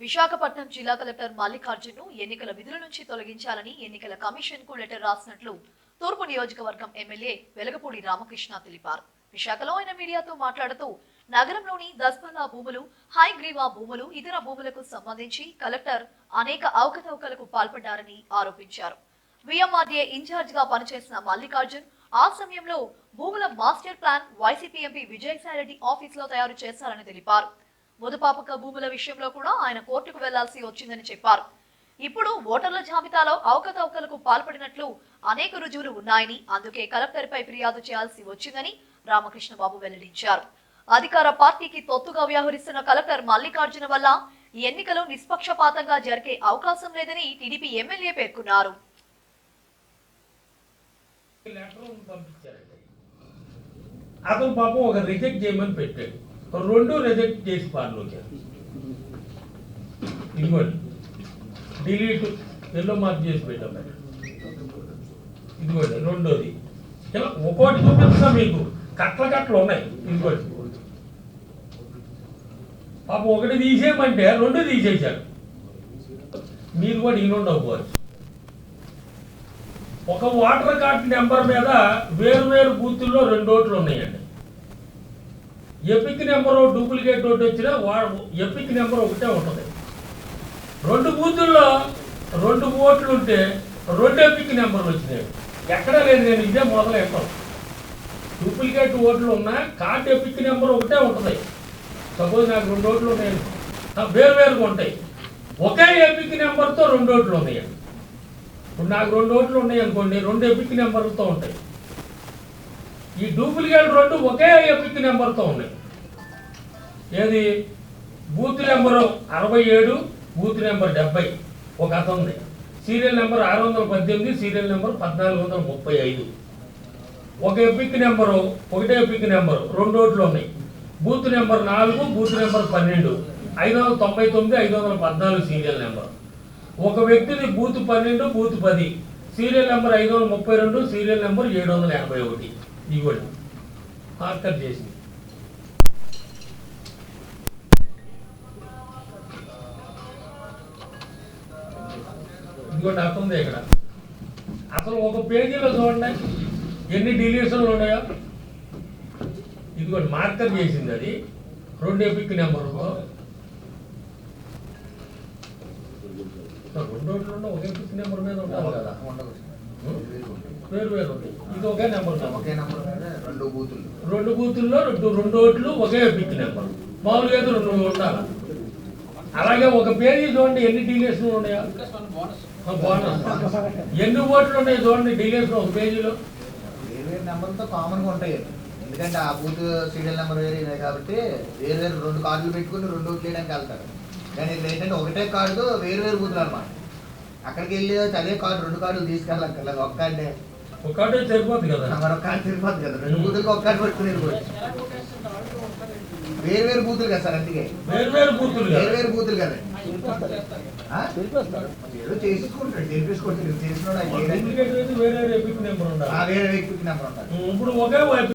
విశాఖపట్నం జిల్లా కలెక్టర్ మల్లికార్జును ఎన్నికల విధుల నుంచి తొలగించాలని ఎన్నికల కమిషన్కు లెటర్ రాసినట్లు తూర్పు నియోజకవర్గం ఎమ్మెల్యే వెలగపూడి రామకృష్ణ తెలిపారు. విశాఖలో ఆయన మీడియాతో మాట్లాడుతూ నగరంలోని దస్పల్లా భూములు హైగ్రీవా భూములు ఇతర భూములకు సంబంధించి కలెక్టర్ అనేక అవకతవకలకు పాల్పడ్డారని ఆరోపించారు. విఎంఆర్డీఏ ఇన్ఛార్జ్గా పనిచేసిన మల్లికార్జున్ ఆ సమయంలో భూముల master plan YCP MP Vijayasai Reddy ఆఫీస్లో తయారు చేశారని తెలిపారు. మధుపాపక భూముల విషయంలో కూడా ఆయన కోర్టుకు వెళ్ళాల్సి వచ్చిందని చెప్పారు. ఇప్పుడు ఓటర్ల జాబితాలో అవకతవకలకు పాల్పడినట్లు అనేక రుజువులు ఉన్నాయని అందుకే కలెక్టర్ పై ఫిర్యాదు చేయాల్సి వచ్చిందని రామకృష్ణ బాబు వెల్లడించారు. అధికార పార్టీకి తొత్తుగా వ్యవహరిస్తున్న కలెక్టర్ మల్లికార్జున వల్ల ఈ ఎన్నికలు నిష్పక్షపాతంగా జరిగే అవకాశం లేదని టీడీపీ ఎమ్మెల్యే పేర్కొన్నారు. అతను పాపం ఒక రిజెక్ట్ చేయమని పెట్టాడు. రెండు రిజెక్ట్ చేసి పార్లోకి ఇదిగోండి డిలీట్. ఎల్లో మార్క్ చేసి పెట్టాం ఇదిగోండి రెండోది. ఇలా ఒక్కోటి చూపిస్తా మీకు. కట్ల కట్టలు ఉన్నాయి. ఇదిగోండి పాపం ఒకటి తీసేయమంటే రెండు తీసేశారు. మీరు కూడా ఇల్లుండి రెండు అవ్వచ్చు. ఒక వాటర్ కార్డ్ నెంబర్ మీద వేరు వేరు బూతుల్లో రెండు ఓట్లు ఉన్నాయండి. ఎపిక్ నెంబరు డూప్లికేట్ నోట్ వచ్చినా వాడు ఎపిక్ నెంబర్ ఒకటే ఉంటుంది. రెండు బూతుల్లో రెండు ఓట్లు ఉంటే రెండు ఎపిక్ నెంబర్లు వచ్చినాయి. ఎక్కడా లేదు నేను ఇదే మొదలు ఎక్కడం డూప్లికేట్ ఓట్లు ఉన్నా కార్డ్ ఎపిక్ నెంబర్ ఒకటే ఉంటుంది. సపోజ్ నాకు రెండు ఓట్లు ఉన్నాయి. వేరు వేరుగా ఉంటాయి. ఒకే ఎపిక్ నెంబర్తో రెండు ఓట్లు ఉన్నాయి. ఇప్పుడు నాకు రెండు ఓట్లు ఉన్నాయి అనుకోండి రెండు ఎపిక్ నెంబర్లతో ఉంటాయి. ఈ డూప్లికేట్ రెండు ఒకే ఎపిక్ నెంబర్తో ఉన్నాయి. ఏది? బూత్ నెంబరు అరవై ఏడు బూత్ నెంబర్ డెబ్బై. ఒక కథ ఉంది. సీరియల్ నెంబర్ ఆరు వందల పద్దెనిమిది సీరియల్ నెంబర్ పద్నాలుగు వందల ముప్పై ఐదు. ఒక ఎపిక్ నెంబరు ఒకటే ఎపిక్ నెంబరు రెండు ఓట్లు ఉన్నాయి. బూత్ నెంబర్ నాలుగు బూత్ నెంబర్ పన్నెండు. ఐదు వందల తొంభై తొమ్మిది ఐదు వందల పద్నాలుగు సీరియల్ నెంబర్. ఒక వ్యక్తిది బూత్ పన్నెండు బూత్ పది. సీరియల్ నెంబర్ ఐదు వందల ముప్పై రెండు సీరియల్ నెంబర్ ఏడు వందల ఎనభై ఒకటి. ఇవ్వండి మార్కర్ చేసింది. అర్థం ఉంది ఇక్కడ. అసలు ఒక పేజీలో చూడండి. ఎన్ని డిలీషన్లు ఉన్నాయో. ఇదిగోండి మార్కర్ చేసింది అది. రెండు ఎపిక్ నెంబర్లో రెండు రోడ్లు ఒకే ఎపిక్ నెంబర్ మీద ఉండాలి కదా. వేరు వేరు ఇది ఒకే నెంబర్. ఒకే నంబర్ రెండు బూతులు. రెండు బూతుల్లో రెండు రెండు ఓట్లు ఒకే ఎపిక్ నెంబర్ మామూలుగా అయితే రెండు ఉండాలి. అలాగే ఒక పేజీ చూడండి ఎన్ని డీలేషన్లు ఉన్నాయా. ఎన్ని ఓట్లు ఉన్నాయి చూడండి డీలేషన్ ఒక పేజీలో? వేరు వేరు నెంబర్తో కామన్గా ఉంటాయి ఎందుకంటే ఆ బూత్ సీరియల్ నెంబర్ వేరే ఇదే కాబట్టి వేరు వేరు రెండు కార్డులు పెట్టుకుని రెండు ఓట్లు వేయడానికి వెళ్తారు. కానీ ఇది ఏంటంటే ఒకటే కార్డు వేరు వేరు బూతులు అనమాట అక్కడికి వెళ్ళి అదే కార్డు రెండు కార్డులు తీసుకెళ్ళక్కర్లేదు ఒక్క కార్డే. ఒకటే సరిపోతుంది కదా? మరొక కార్డు సరిపోతుంది కదా? రెండు బూతులకి ఒక్క కార్డు పట్టుకుని వేరు వేరు బూతులు కదా సార్ అందుకే? వేరు వేరు బూతులు వేరు కదా? వేరు బూతులు కదా? ఏదో చేసుకుంటాడు చేపించుకుంటాడు అయితే వేరే నెంబర్ ఆ ఉండాలి వేరే వ్యక్తికి నెంబర్ ఉండాలి. ఇప్పుడు ఒకే